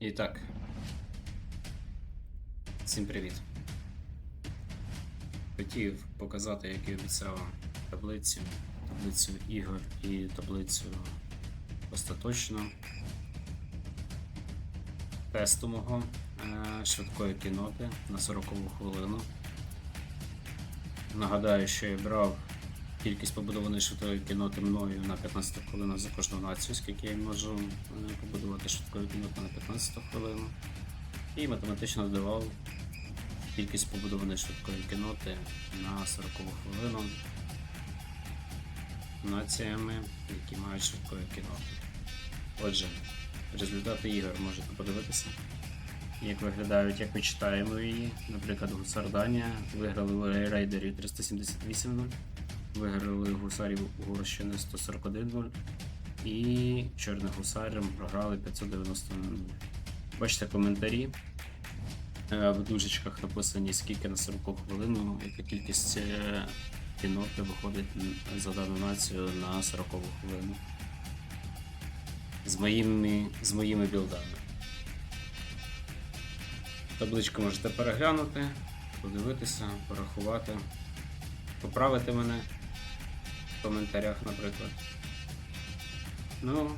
І так. Всім привіт. Хотів показати, як і обіцяв таблицю, таблицю ігор і таблицю остаточно тесту мого е, швидкої кіноти на 40 хвилину. Нагадаю, що я брав кількість побудованої швидкої кіноти мною на 15 хвилин за кожну націю, скільки я можу е, побудувати швидкою кіноту на 15 хвилину. І математично додавав кількість побудованої швидкої кіноти на 40 хвилину націями, які мають швидкої кіноти. Отже, результати ігор можете подивитися. Як виглядають, як ми читаємо її. Наприклад, Гусарданія виграли у рейдерів 378-0, виграли гусарів Угорщини 141-0 і чорним гусарам програли 590 0 Бачите коментарі. Е, В дужечках написані, скільки на 40 хвилину, яка кількість е, кіноти виходить за дану націю на 40 хвилину. З моїми, з моїми білдами. Табличку можете переглянути, подивитися, порахувати, поправити мене в коментарях, наприклад. Ну,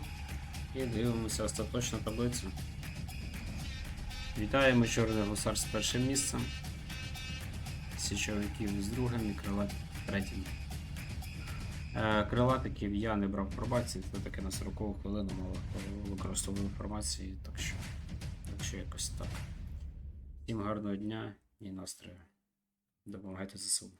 і дивимося остаточну таблицю. Вітаємо Чорний гусар з першим місцем. Січовиків з другим і крилат третім. Е, Крилатиків я не брав пробації, це таки на 40 хвилину мало використовував інформації, так що, так що якось так. Всім гарного дня і настрою. Допомагайте ЗСУ.